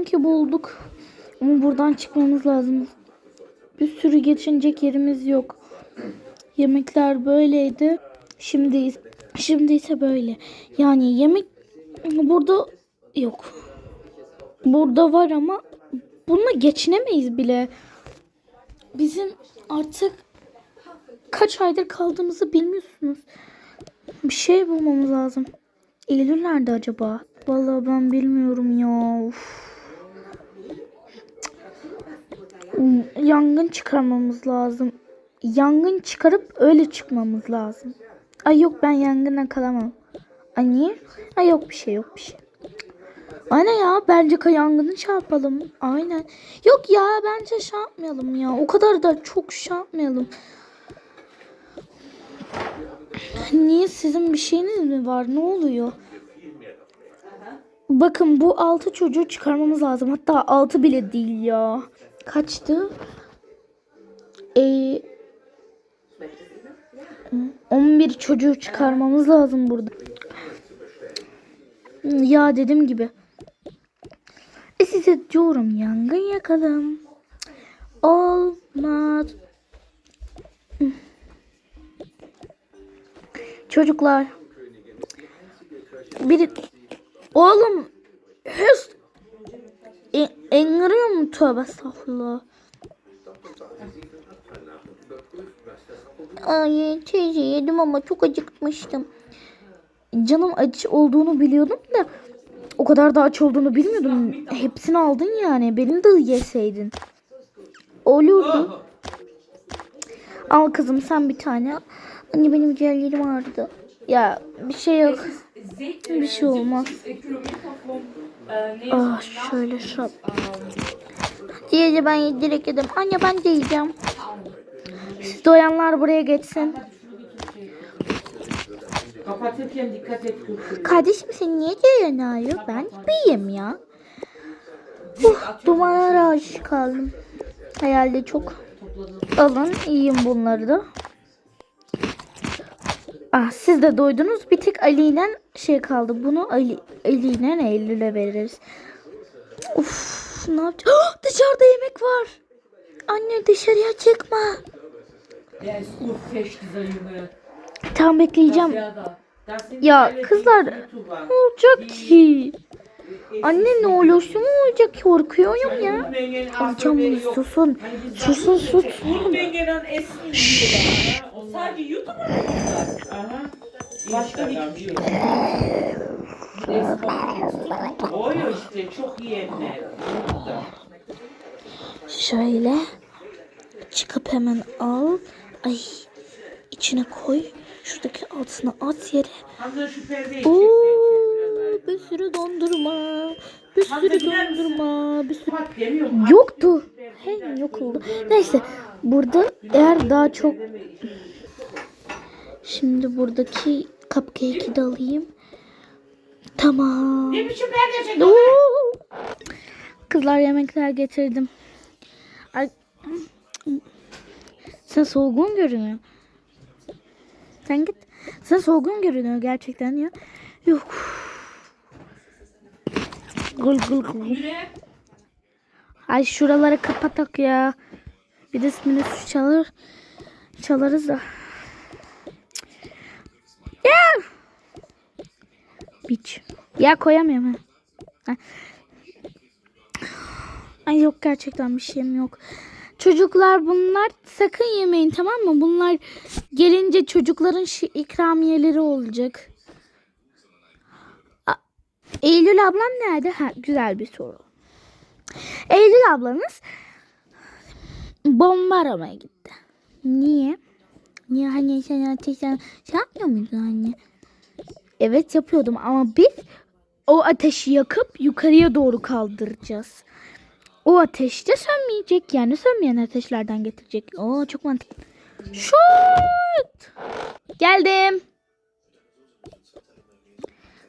sanki bulduk. Ama buradan çıkmamız lazım. Bir sürü geçinecek yerimiz yok. Yemekler böyleydi. Şimdi şimdi ise böyle. Yani yemek burada yok. Burada var ama bununla geçinemeyiz bile. Bizim artık kaç aydır kaldığımızı bilmiyorsunuz. Bir şey bulmamız lazım. Eylül nerede acaba? Vallahi ben bilmiyorum ya. Uf. Yangın çıkarmamız lazım. Yangın çıkarıp öyle çıkmamız lazım. Ay yok ben yangına kalamam. Ay niye? Ay yok bir şey yok bir şey. Aynen ya bence yangını çarpalım. Aynen. Yok ya bence şey yapmayalım ya. O kadar da çok şey yapmayalım. Niye sizin bir şeyiniz mi var? Ne oluyor? Bakın bu altı çocuğu çıkarmamız lazım. Hatta altı bile değil ya. Kaçtı? Ee, 11 çocuğu çıkarmamız lazım burada. Ya dediğim gibi. E size diyorum yangın yakalım. Olmaz. Çocuklar. Biri oğlum hırs e, engiriyor mu tövbe estağfurullah. Ay teyze yedim ama çok acıkmıştım. Canım aç olduğunu biliyordum da o kadar da aç olduğunu bilmiyordum. Hepsini aldın yani. Benim de yeseydin. Olurdu. Al kızım sen bir tane. Anne benim ciğerlerim ağrıdı. Ya bir şey yok. Bir şey olmaz. Ah şöyle şap. Diğeri ben direkt yedim. Anne ben de yiyeceğim. Siz doyanlar buraya geçsin. Kapatırken dikkat et. Kardeşim sen niye diğerin ağrıyor? Ben yiyeyim ya. Uh, dumana aşık kaldım. Herhalde çok. Alın yiyeyim bunları da. Ah siz de doydunuz. Bir tek Ali'yle şey kaldı. Bunu Ali Ali'yle Eylül'e veririz. Uf ne yapacağız? Ah, dışarıda yemek var. Anne dışarıya çıkma. Tam bekleyeceğim. Ya kızlar ne olacak ki? Anne ne olursa mı olacak korkuyorum ya. Alacağım bunu susun. Hani Susun sus. Unmengen an Essen yiyorlar. ha. Sadece? Aha. Başka hiçbir şey. O ya işte çok yiyenler. Şöyle çıkıp hemen al. Ay içine koy. Şuradaki altına at yere. Hamza şu perdeyi Oo, bir sürü dondurma. Bir sürü dondurma. Bir sürü... Yoktu. Hem yok oldu. Neyse burada eğer daha çok Şimdi buradaki cupcake'i de alayım. Tamam. Ne biçim perde çek? Oo. Kızlar yemekler getirdim. Ay. Sen solgun görünüyor. Sen git. Sen solgun görünüyor gerçekten ya. Yok. Gul gul gul. Ay şuraları kapatak ya. Bir de ismini çalar. Çalarız da. Ya. Biç. Ya koyamıyorum. ha. Ay yok gerçekten bir şeyim yok. Çocuklar bunlar sakın yemeyin tamam mı? Bunlar gelince çocukların ikramiyeleri olacak. Eylül ablam nerede? Ha, güzel bir soru. Eylül ablanız bomba aramaya gitti. Niye? Niye hani sen ateşten şey yapmıyor muydun anne? Evet yapıyordum ama biz o ateşi yakıp yukarıya doğru kaldıracağız. O ateş de sönmeyecek yani sönmeyen ateşlerden getirecek. Oo çok mantıklı. Şut! Geldim.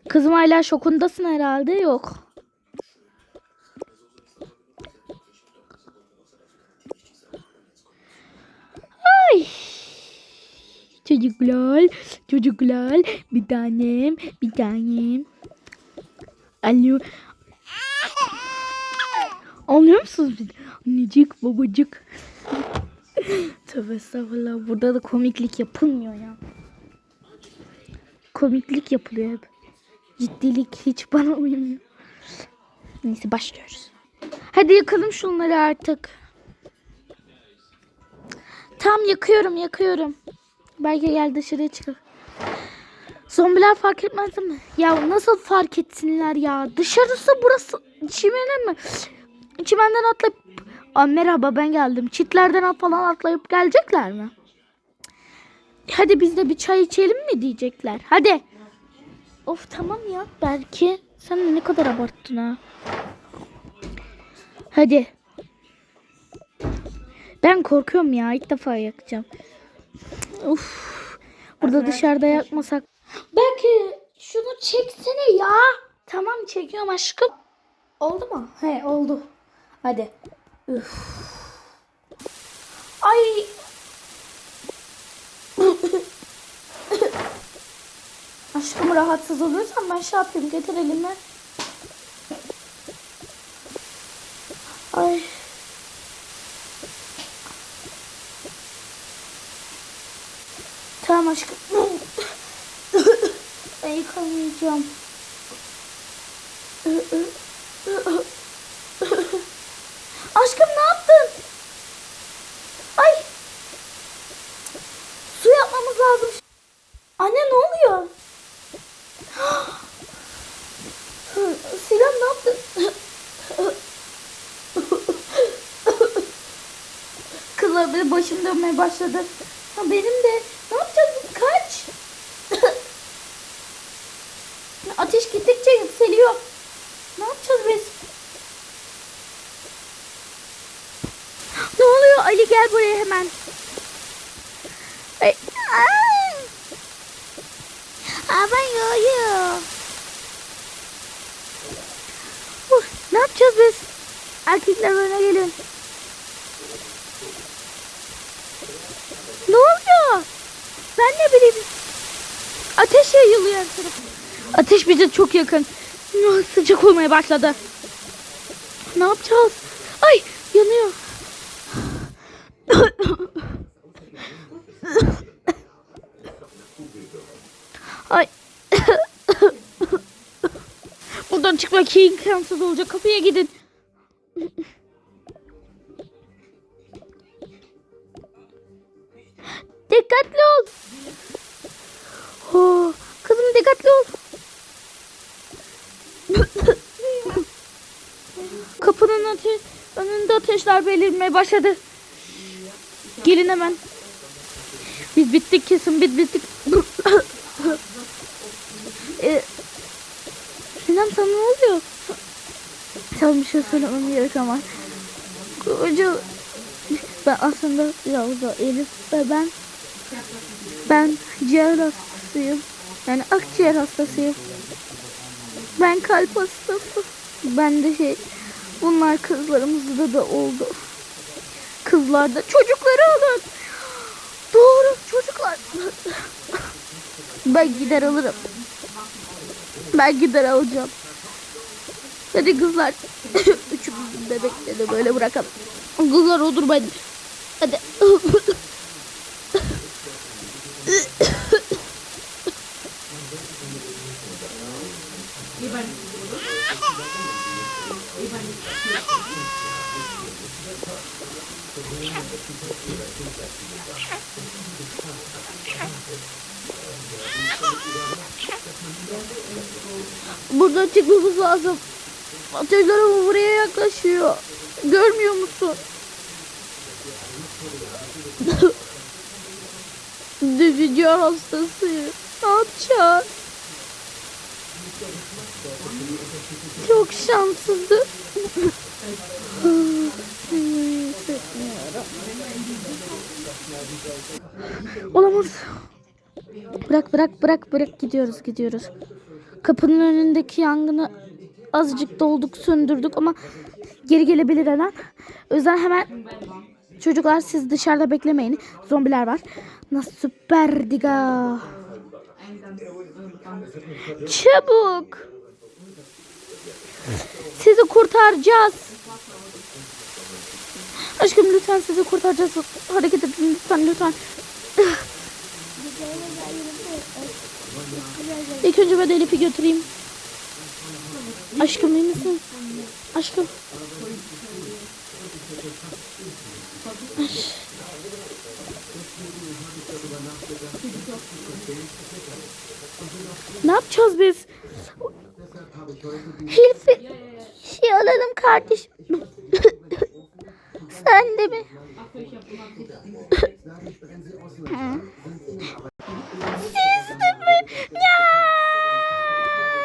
Kızım hala şokundasın herhalde yok. Ay. Çocuklar, çocuklar, bir tanem, bir tanem. Alo. Anlıyor musunuz? Annecik babacık. Tövbe estağfurullah. Burada da komiklik yapılmıyor ya. Komiklik yapılıyor hep. Ciddilik hiç bana uymuyor. Neyse başlıyoruz. Hadi yakalım şunları artık. Tam yakıyorum yakıyorum. Belki gel dışarıya çıkar. Zombiler fark etmez mi? Ya nasıl fark etsinler ya? Dışarısı burası çimenin mi? Çimenden atlayıp Aa, merhaba ben geldim. Çitlerden at falan atlayıp gelecekler mi? Hadi biz de bir çay içelim mi diyecekler. Hadi. Of tamam ya. Belki sen ne kadar abarttın ha. Hadi. Ben korkuyorum ya. ilk defa yakacağım. Uf. Burada dışarıda yakmasak. Belki şunu çeksene ya. Tamam çekiyorum aşkım. Oldu mu? He oldu. Hadi. Üf. Ay. Aşkım rahatsız olursan ben şey yapayım getir elimi. Ay. Tamam aşkım. ben yıkamayacağım. Aşkım ne yaptın? Ay. Su yapmamız lazım. Anne ne oluyor? Sinan ne yaptın? Kızlar benim başım dönmeye başladı. Ha, benim de. Ne yapacağız biz? Kaç. Ateş gittikçe yükseliyor. Ne yapacağız biz? Ne oluyor? Ali gel buraya hemen. Ay. Yoruyorum. Uh, ne yapacağız biz? Erkekler öne gelin. Ne oluyor? Ben ne bileyim. Ateş yayılıyor her. Ateş bize çok yakın. Sıcak olmaya başladı. Ne yapacağız? Ay yanıyor. Ay. Buradan çıkmak imkansız olacak. Kapıya gidin. Dikkatli ol. Oh, kızım dikkatli ol. Kapının ate önünde ateşler belirmeye başladı. Gelin hemen. Biz bittik kesin biz bittik. ee, Sinem sana ne oluyor? Sana bir şey söylemem gerek ama. Koca... Ben aslında Yavuz'a Elif ve ben ben ciğer hastasıyım. Yani akciğer hastasıyım. Ben kalp hastası. Ben de şey bunlar kızlarımızda da oldu. Kızlar da çocukları alın. Doğru çocuklar. Ben gider alırım. Ben gider alacağım. Hadi kızlar. Üçümüzün bebekleri böyle bırakalım. Kızlar odur ben. Hadi. Buradan çıkmamız lazım. Ateşler ama buraya yaklaşıyor. Görmüyor musun? Dövücü hastasıyım. Ne yapacağız? Çok şanssızız. Olamaz. Bırak bırak bırak bırak gidiyoruz gidiyoruz. Kapının önündeki yangını azıcık dolduk söndürdük ama geri gelebilir her an. O yüzden hemen çocuklar siz dışarıda beklemeyin. Zombiler var. Nasıl süper diga. Çabuk. Sizi kurtaracağız. Aşkım lütfen sizi kurtaracağız. Hareket edin lütfen lütfen. İlk önce ben Elif'i götüreyim. Aşkım iyi misin? Aşkım. Ne yapacağız biz? Hilfi şey alalım kardeşim. Sen de mi?